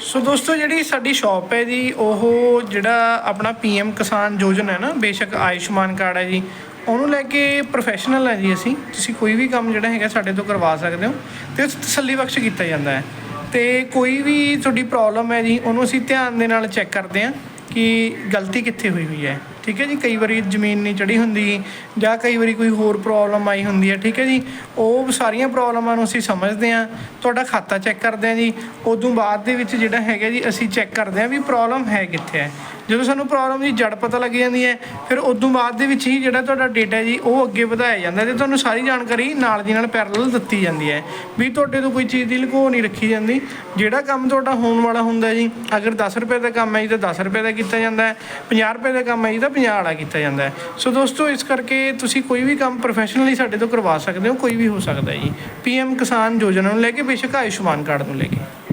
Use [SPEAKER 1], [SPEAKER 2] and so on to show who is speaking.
[SPEAKER 1] ਸੋ ਦੋਸਤੋ, ਜਿਹੜੀ ਸਾਡੀ ਸ਼ਾਪ ਹੈ ਜੀ, ਉਹ ਜਿਹੜਾ ਆਪਣਾ ਪੀਐਮ ਕਿਸਾਨ ਯੋਜਨਾ ਹੈ ਨਾ, ਬੇਸ਼ੱਕ ਆਯੁਸ਼ਮਾਨ ਕਾਰਡ ਹੈ ਜੀ, ਉਹਨੂੰ ਲੈ ਕੇ ਪ੍ਰੋਫੈਸ਼ਨਲ ਹੈ ਜੀ ਅਸੀਂ। ਤੁਸੀਂ ਕੋਈ ਵੀ ਕੰਮ ਜਿਹੜਾ ਹੈਗਾ ਸਾਡੇ ਤੋਂ ਕਰਵਾ ਸਕਦੇ ਹੋ ਤੇ ਉਹ 'ਚ ਤਸੱਲੀ ਬਖਸ਼ ਕੀਤਾ ਜਾਂਦਾ ਹੈ। ਤੇ ਕੋਈ ਵੀ ਤੁਹਾਡੀ ਪ੍ਰੋਬਲਮ ਹੈ ਜੀ, ਉਹਨੂੰ ਅਸੀਂ ਧਿਆਨ ਦੇ ਨਾਲ ਚੈੱਕ ਕਰਦੇ ਹਾਂ। ਕਿ ਗਲਤੀ ਕਿੱਥੇ ਹੋਈ ਹੋਈ ਹੈ? ਠੀਕ ਹੈ ਜੀ, ਕਈ ਵਾਰੀ ਜ਼ਮੀਨ ਨਹੀਂ ਚੜੀ ਹੁੰਦੀ ਜਾਂ ਕਈ ਵਾਰੀ ਕੋਈ ਹੋਰ ਪ੍ਰੋਬਲਮ ਆਈ ਹੁੰਦੀ ਹੈ, ਠੀਕ ਹੈ ਜੀ। ਉਹ ਸਾਰੀਆਂ ਪ੍ਰੋਬਲਮਾਂ ਨੂੰ ਅਸੀਂ ਸਮਝਦੇ ਹਾਂ, ਤੁਹਾਡਾ ਖਾਤਾ ਚੈੱਕ ਕਰਦੇ ਹਾਂ ਜੀ। ਉਦੋਂ ਬਾਅਦ ਦੇ ਵਿੱਚ ਜਿਹੜਾ ਹੈਗਾ ਜੀ, ਅਸੀਂ ਚੈੱਕ ਕਰਦੇ ਹਾਂ ਵੀ ਪ੍ਰੋਬਲਮ ਹੈ ਕਿੱਥੇ ਹੈ। ਜਦੋਂ ਸਾਨੂੰ ਪ੍ਰੋਬਲਮ ਦੀ ਜੜ ਪਤਾ ਲੱਗ ਜਾਂਦੀ ਹੈ, ਫਿਰ ਉਦੋਂ ਬਾਅਦ ਦੇ ਵਿੱਚ ਹੀ ਜਿਹੜਾ ਤੁਹਾਡਾ ਡੇਟਾ ਜੀ, ਉਹ ਅੱਗੇ ਵਧਾਇਆ ਜਾਂਦਾ ਤੇ ਤੁਹਾਨੂੰ ਸਾਰੀ ਜਾਣਕਾਰੀ ਨਾਲ ਦੀ ਨਾਲ ਪੈਰਲਲ ਦਿੱਤੀ ਜਾਂਦੀ ਹੈ ਵੀ ਤੁਹਾਡੇ ਤੋਂ ਕੋਈ ਚੀਜ਼ ਦੀ ਲੁਕੋ ਨਹੀਂ ਰੱਖੀ ਜਾਂਦੀ। ਜਿਹੜਾ ਕੰਮ ਤੁਹਾਡਾ ਹੋਣ ਵਾਲਾ ਹੁੰਦਾ ਜੀ, ਅਗਰ 10 ਰੁਪਏ ਦਾ ਕੰਮ ਹੈ ਜੀ ਤਾਂ 10 ਰੁਪਏ ਦਾ ਕੀਤਾ ਜਾਂਦਾ ਹੈ 50 ਰੁਪਏ ਦਾ ਕੰਮ ਹੈ ਜੀ ਤਾਂ 50 ਵਾਲਾ ਕੀਤਾ ਜਾਂਦਾ ਹੈ। ਸੋ ਦੋਸਤੋ, ਇਸ ਕਰਕੇ ਤੁਸੀਂ ਕੋਈ ਵੀ ਕੰਮ ਪ੍ਰੋਫੈਸ਼ਨਲੀ ਸਾਡੇ ਤੋਂ ਕਰਵਾ ਸਕਦੇ ਹੋ, ਕੋਈ ਵੀ ਹੋ ਸਕਦਾ ਹੈ ਜੀ। ਪੀਐਮ ਕਿਸਾਨ ਯੋਜਨਾ ਨੂੰ ਲੈ ਕੇ, ਬੇਸ਼ੱਕ ਆਯੁਸ਼ਮਾਨ ਕਾਰਡ ਨੂੰ ਲੈ ਕੇ।